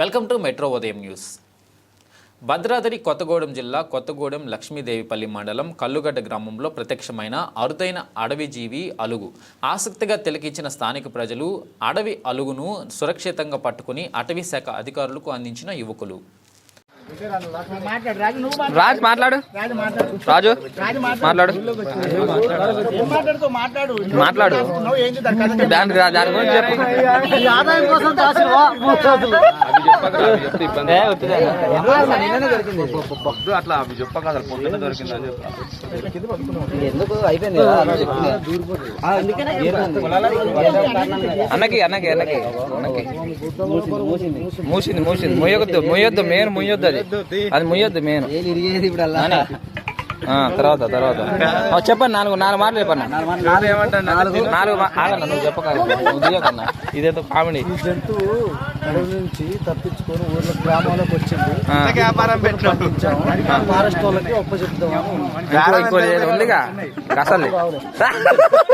Welcome to metro ఉదయం news. Bhadradri Kothagudem జిల్లా కొత్తగూడెం లక్ష్మీదేవిపల్లి మండలం కల్లుగడ్డ గ్రామంలో ప్రత్యక్షమైన అరుదైన అడవి జీవి అలుగు. ఆసక్తిగా తిలకించిన స్థానిక ప్రజలు అడవి అలుగును సురక్షితంగా పట్టుకుని అటవీ శాఖ అధికారులకు అందించిన యువకులు. రాజు మాట్లాడు. రాజ్ మాట్లాడు రాజు మాట్లాడు దాని. దాని గురించి చెప్పు. అట్లా అవి చెప్పక అసలు పొద్దున్న దొరికిందని చెప్పి ఎందుకు అయిపోయింది అన్నకి అన్నకి అన్నకి అన్నకి మూసింది, మూసింది. మూసింది మూసింది ముయ్యొద్దు ముయ్యొద్దు మెయిన్ ముయ్యొద్దు అది అది ముయ్యొద్దు మెయిన్. ఆ, తర్వాత తర్వాత. చెప్పండి నాలుగు నాలుగు మాటలు చెప్పండి నాలుగు ఆగన్న నువ్వు చెప్పక నువ్వు దిగకన్నా ఇదేదో కామెడీ. జంతువు నుంచి తప్పించుకొని ఊర్లో గ్రామాలకు వచ్చింది. వ్యాపారం పెట్టినాడు. ఫారెస్ట్ వాళ్ళకి ఒప్ప ఉందిగా. అసలు